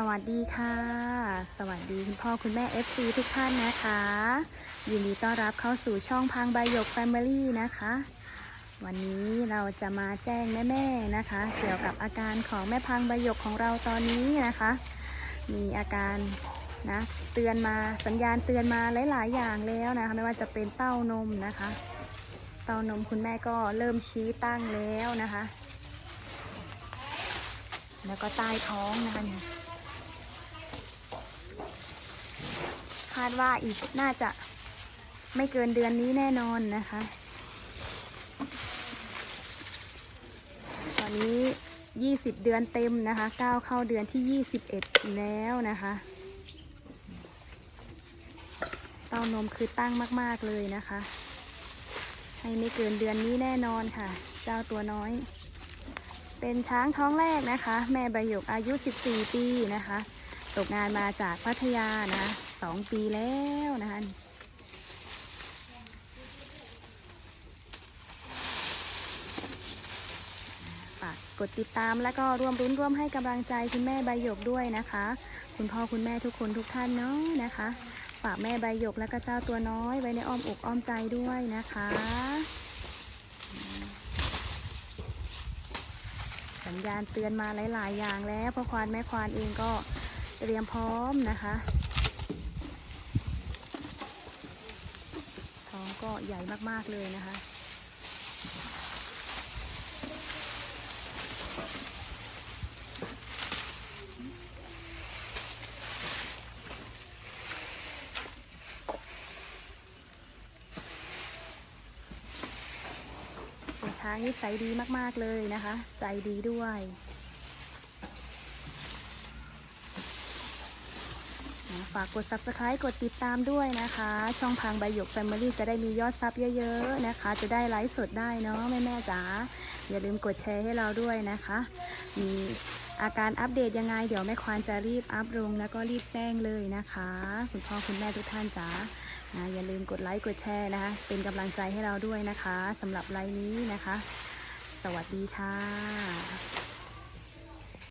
สวัสดีค่ะ สวัสดีคุณพ่อคุณแม่ FC ทุกท่านนะคะ ยินดีต้อนรับเข้าสู่ช่องพังใบหยก Family นะคะ วันนี้เราจะมาแจ้งแม่ๆนะคะ เกี่ยวกับอาการของแม่พังใบหยกของเราตอนนี้นะคะ มีอาการนะเตือนมาสัญญาณเตือนมาหลายๆ อย่างแล้วนะคะ ไม่ว่าจะเป็นเต้านมนะคะ เต้านมคุณแม่ก็เริ่มชี้ตั้งแล้วนะคะ แล้วก็ใต้ท้องนะคะเนี่ยคา ดว่าอีกน่าจะไม่เกินเดือนนี้แน่นอนนะคะ ตอนนี้20เดือนเต็มนะคะก้าวเข้าเดือนที่21แล้วนะคะเต้านมคือตั้งมาก ๆ เลยนะคะ ให้ไม่เกินเดือนนี้แน่นอนค่ะ เจ้าตัวน้อย เป็นช้างท้องแรกนะคะ แม่ใบหยกอายุ 14 ปีนะคะ ตกงานมาจากพัทยานะสองปีแล้วนะคะฝากกดติดตามแล้วก็ร่วมรุ้นร่วมให้กำลังใจคุณแม่ใบหยกด้วยนะคะ คุณพ่อคุณแม่ทุกคนทุกท่านเนาะนะคะ ฝากแม่ใบหยกและก็เจ้าตัวน้อยไว้ในอ้อมอกอ้อมใจด้วยนะคะสัญญาณเตือนมาหลาย ๆ อย่างแล้วพ่อควานแม่ควานเองก็ เตรียมพร้อมนะคะท้องก็ใหญ่มากๆเลยนะคะเป็นช้างนิสัยดีมากๆเลยนะคะ ใจดีด้วย ฝากกด subscribe กดติดตามด้วยนะคะ ช่องพังใบหยก Family จะได้มียอดซับเยอะๆนะคะ จะได้ไลฟ์สดได้เนาะแม่แม่ๆจ๋าอย่าลืมกดแชร์ให้เราด้วยนะคะ มีอาการอัปเดตยังไง เดี๋ยวแม่ควานจะรีบอัพลงแล้วก็รีบแจ้งเลยนะคะ คุณพ่อคุณแม่ทุกท่านจ๋านะอย่าลืมกดไลค์กดแชร์นะคะ เป็นกำลังใจให้เราด้วยนะคะสำหรับไลฟ์นี้นะคะ สวัสดีค่ะ